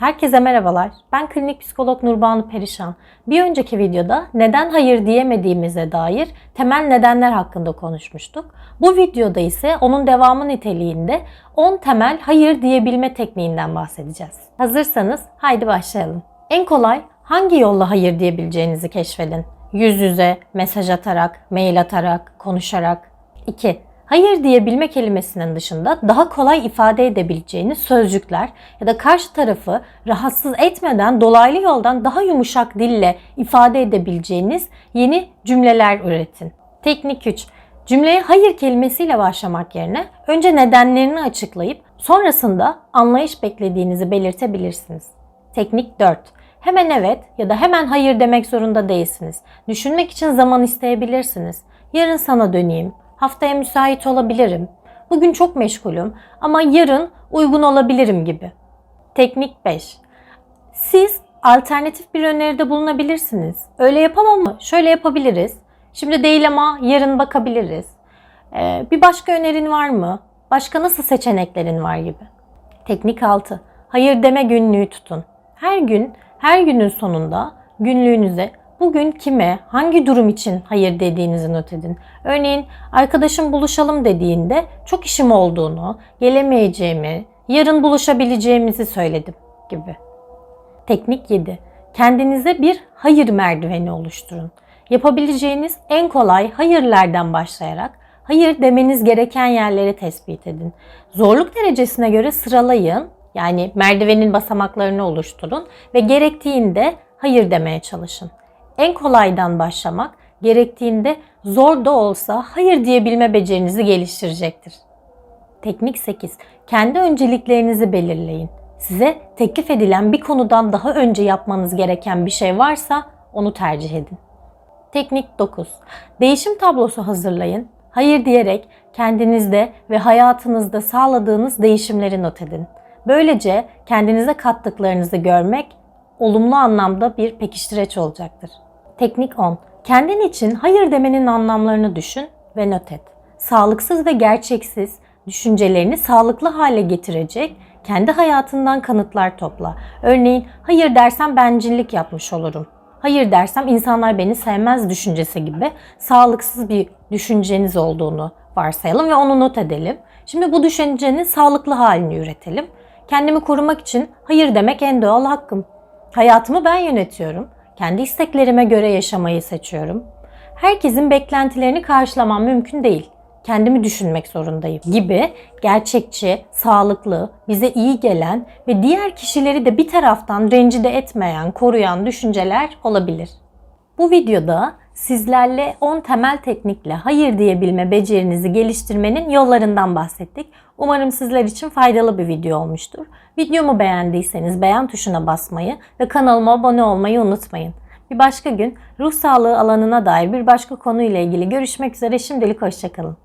Herkese merhabalar. Ben klinik psikolog Nurbanu Perişan. Bir önceki videoda neden hayır diyemediğimize dair temel nedenler hakkında konuşmuştuk. Bu videoda ise onun devamı niteliğinde 10 temel hayır diyebilme tekniğinden bahsedeceğiz. Hazırsanız haydi başlayalım. En kolay hangi yolla hayır diyebileceğinizi keşfedin. Yüz yüze, mesaj atarak, mail atarak, konuşarak. 2. Hayır diyebilme kelimesinin dışında daha kolay ifade edebileceğiniz sözcükler ya da karşı tarafı rahatsız etmeden dolaylı yoldan daha yumuşak dille ifade edebileceğiniz yeni cümleler üretin. Teknik 3. Cümleye hayır kelimesiyle başlamak yerine önce nedenlerini açıklayıp sonrasında anlayış beklediğinizi belirtebilirsiniz. Teknik 4. Hemen evet ya da hemen hayır demek zorunda değilsiniz. Düşünmek için zaman isteyebilirsiniz. Yarın sana döneyim. Haftaya müsait olabilirim. Bugün çok meşgulüm ama yarın uygun olabilirim gibi. Teknik 5. Siz alternatif bir öneride bulunabilirsiniz. Öyle yapamam mı? Şöyle yapabiliriz. Şimdi değil ama yarın bakabiliriz. Ee, bir başka önerin var mı? Başka nasıl seçeneklerin var gibi. Teknik 6. Hayır deme günlüğü tutun. Her gün, her günün sonunda günlüğünüze bugün kime, hangi durum için hayır dediğinizi not edin. Örneğin arkadaşım buluşalım dediğinde çok işim olduğunu, gelemeyeceğimi, yarın buluşabileceğimizi söyledim gibi. Teknik 7. Kendinize bir hayır merdiveni oluşturun. Yapabileceğiniz en kolay hayırlardan başlayarak hayır demeniz gereken yerleri tespit edin. Zorluk derecesine göre sıralayın. Yani merdivenin basamaklarını oluşturun ve gerektiğinde hayır demeye çalışın. En kolaydan başlamak gerektiğinde zor da olsa hayır diyebilme becerinizi geliştirecektir. Teknik 8. Kendi önceliklerinizi belirleyin. Size teklif edilen bir konudan daha önce yapmanız gereken bir şey varsa onu tercih edin. Teknik 9. Değişim tablosu hazırlayın. Hayır diyerek kendinizde ve hayatınızda sağladığınız değişimleri not edin. Böylece kendinize kattıklarınızı görmek olumlu anlamda bir pekiştireç olacaktır. Teknik 10. Kendin için hayır demenin anlamlarını düşün ve not et. Sağlıksız ve gerçeksiz düşüncelerini sağlıklı hale getirecek kendi hayatından kanıtlar topla. Örneğin hayır dersem bencillik yapmış olurum. Hayır dersem insanlar beni sevmez düşüncesi gibi sağlıksız bir düşünceniz olduğunu varsayalım ve onu not edelim. Şimdi bu düşüncenin sağlıklı halini üretelim. Kendimi korumak için hayır demek en doğal hakkım. Hayatımı ben yönetiyorum. Kendi isteklerime göre yaşamayı seçiyorum. Herkesin beklentilerini karşılamam mümkün değil. Kendimi düşünmek zorundayım gibi gerçekçi, sağlıklı, bize iyi gelen ve diğer kişileri de bir taraftan rencide etmeyen, koruyan düşünceler olabilir. Bu videoda sizlerle 10 temel teknikle hayır diyebilme becerinizi geliştirmenin yollarından bahsettik. Umarım sizler için faydalı bir video olmuştur. Videomu beğendiyseniz beğen tuşuna basmayı ve kanalıma abone olmayı unutmayın. Bir başka gün ruh sağlığı alanına dair bir başka konuyla ilgili görüşmek üzere şimdilik hoşçakalın.